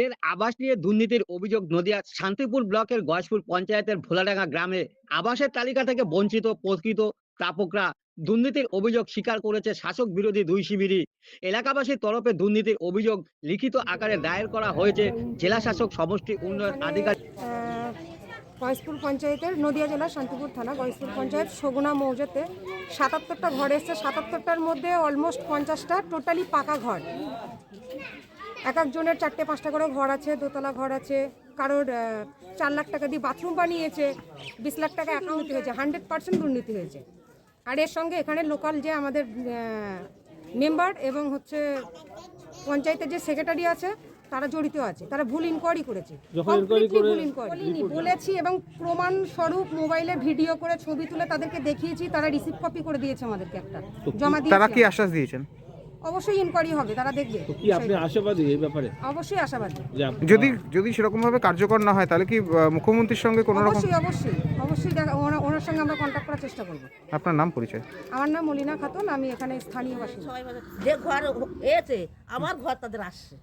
এর আবাস নিয়ে দুর্নীতির অভিযোগ নদিয়া শান্তিপুর ব্লকের গয়েশপুর পঞ্চায়েতের ভোলাডাঙ্গা গ্রামে আবাসের তালিকা থেকে বঞ্চিত প্রকৃত প্রাপকরা দুর্নীতির অভিযোগ স্বীকার করেছে শাসক বিরোধী দুই শিবিরই। এলাকাবাসীর তরফে দুর্নীতির অভিযোগ লিখিত আকারে দায়ের করা হয়েছে। জেলা শাসক সমষ্টি উন্নয়ন আধিকারিক আহ, গয়েশপুর পঞ্চায়েতের নদিয়া জেলার শান্তিপুর থানা গয়েশপুর পঞ্চায়েত সগুনা মৌজাতে সাতাত্তরটা ঘর এসছে। সাতাত্তরটার মধ্যে অলমোস্ট পঞ্চাশটা টোটালি পাকা ঘর। এক একজনের চারটে পাঁচটা করে ঘর আছে দোতলা ঘর আছে কারোর চার লাখ টাকা দিয়ে বাথরুম বানিয়েছে বিশ লাখ টাকা অ্যাকাউন্ট হয়েছে হান্ড্রেড পার্সেন্ট দুর্নীতি হয়েছে। আর এর সঙ্গে এখানে লোকাল যে আমাদের মেম্বার এবং হচ্ছে পঞ্চায়েতের যে সেক্রেটারি আছে তারা জড়িত আছে তারা ভুল ইনকোয়ারি করেছে। বলেছি এবং প্রমাণ স্বরূপ মোবাইলে ভিডিও করে ছবি তুলে তাদেরকে দেখিয়েছি তারা রিসিভ কপি করে দিয়েছে আমাদেরকে একটা। জমা দিয়ে তারা কি আশ্বাস দিয়েছেন? অবশ্যই ইনকোয়ারি হবে তারা দেখবে কি আপনি আশাবাদী এই ব্যাপারে? অবশ্যই আশাবাদী। যদি যদি সেরকম ভাবে কার্যকর না হয় তাহলে কি মুখ্যমন্ত্রীর সঙ্গে কোনো রকম অবশ্যই অবশ্যই অবশ্যই দেখা- ওনা- ওনার সঙ্গে আমরা কন্ট্যাক্ট করার চেষ্টা করব। আপনার নাম পরিচয়? আমার নাম মলিনা খাতুন আমি এখানে স্থানীয় বাসিন্দা। সবাই বলে, যে ঘর এতে আমার ঘর তাদের আসছে।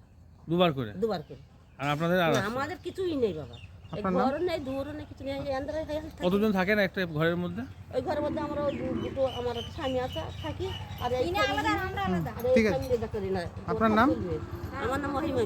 দুবার করে? দুবার করে। আর আপনাদের আর না, আমাদের কিছুই নেই বাবা? ঘরও নেই দুয়ারও নেই কিছু নেই এই আন্ধারে থাকি। কতজন থাকেন একটা ঘরের মধ্যে? ওই ঘরের মধ্যে আমরা দুটো আমার স্বামী আছে থাকি আর এই আর এই ঠিক আছে। আপনার নাম? আমার নাম মহিমা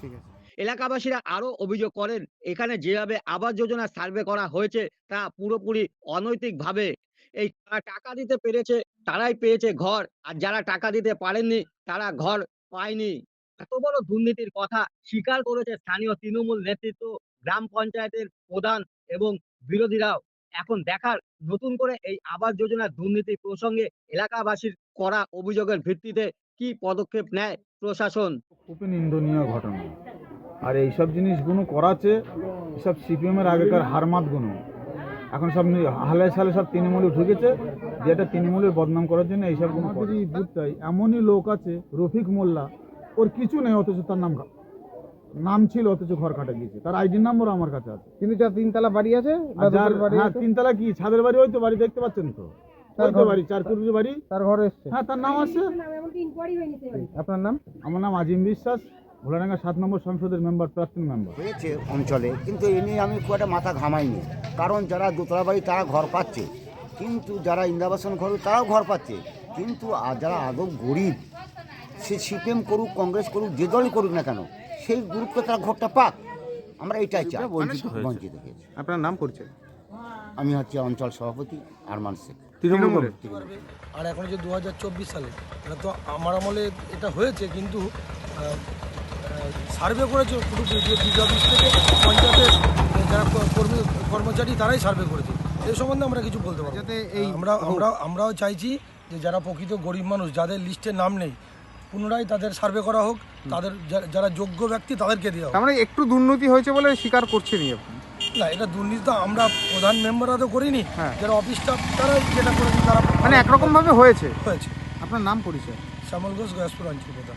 ঠিক আছে। এলাকাবাসীরা আরও অভিযোগ করেন এখানে যেভাবে আবাস যোজনা সার্ভে করা হয়েছে তা পুরোপুরি অনৈতিক ভাবে এই যারা টাকা দিতে পেরেছে তারাই পেয়েছে ঘর আর যারা টাকা দিতে পারেননি তারা ঘর পায়নি। এত বড় দুর্নীতির কথা স্বীকার করেছে স্থানীয় তৃণমূল নেতৃত্ব গ্রাম পঞ্চায়েতের প্রধান এবং বিরোধীরাও এখন দেখার নতুন করে এই আবাস যোজনার দুর্নীতি প্রসঙ্গে এলাকাবাসীর করা অভিযোগের ভিত্তিতে কি পদক্ষেপ নেয় প্রশাসন? খুবই নিন্দনীয় ঘটনা। আর এইসব জিনিসগুলো করাচ্ছে সব সিপিএমের আগেকার হারমাতগুলো। এখন সব হালে সালে সব তৃণমূলে ঢুকেছে যেটা তৃণমূলের বদনাম করার জন্য এইসবগুলো করে এই বুথটাই এমনই লোক আছে রফিক মোল্লা ওর কিছু নেই অথচ তার নাম কা- নাম ছিল অথচ ঘর কাটা গিয়েছে। তার আইডি নাম্বার আমার কাছে আছে। কিন্তু যার তিনতলা বাড়ি আছে? আর যার হ্যাঁ তিনতলা কি? ছাদের বাড়ি ওই তো বাড়ি দেখতে পাচ্ছেন তো? ওই তো বাড়ি চার কুড়ি বাড়ি। তার ঘর এসছে। হ্যাঁ তার নাম আছে? আপনার নাম? আমার নাম আজিম বিশ্বাস। ভোলাডাঙ্গা সাত নম্বর সংসদের মেম্বার প্রাক্তন মেম্বার হয়েছে অঞ্চলে কিন্তু এ নিয়ে আমি খুব একটা মাথা ঘামাইনি। কারণ যারা দোতলা বাড়ি তারা ঘর পাচ্ছে। কিন্তু যারা ইন্দাবাসন ঘর তারাও ঘর পাচ্ছে। কিন্তু আর যারা আদৌ গরিব সে সিপিএম করুক কংগ্রেস করুক যে দলই করুক না কেন সেই গ্রুপকে তারা ঘরটা পাক। আমরা এটাই চাই। বঞ্চিত হয়েছে। বঞ্চিত হয়েছে। আপনার নাম পরিচয়? আমি হচ্ছে অঞ্চল সভাপতি আরমান শেখ। তৃণমূলের আর এখন যে দু হাজার চব্বিশ সালে এটা তো আমার আমলে এটা হয়েছে কিন্তু সার্ভে করেছে পুরো বিডি অফিস থেকে পঞ্চায়েতের যারা কর্মী কর্মচারী তারাই সার্ভে করেছে। এই সম্বন্ধে আমরা কিছু বলতে পারব যাতে এই আমরা আমরা আমরাও চাইছি যে যারা প্রকৃত গরিব মানুষ যাদের লিস্টে নাম নেই পুনরায় তাদের সার্ভে করা হোক তাদের যারা যোগ্য ব্যক্তি তাদেরকে দেওয়া হোক। মানে একটু দুর্নীতি হয়েছে বলে স্বীকার করছেনই আপনি? না এটা দুর্নীতি তো আমরা প্রধান মেম্বাররা তো করিনি। হ্যাঁ। যারা অফিস স্টাফ তারা যেটা করেছে তারা মানে একরকমভাবে হয়েছে। হয়েছে। আপনার নাম পরিচয়? শ্যামল ঘোষ গয়াসপুর অঞ্চল প্রধান।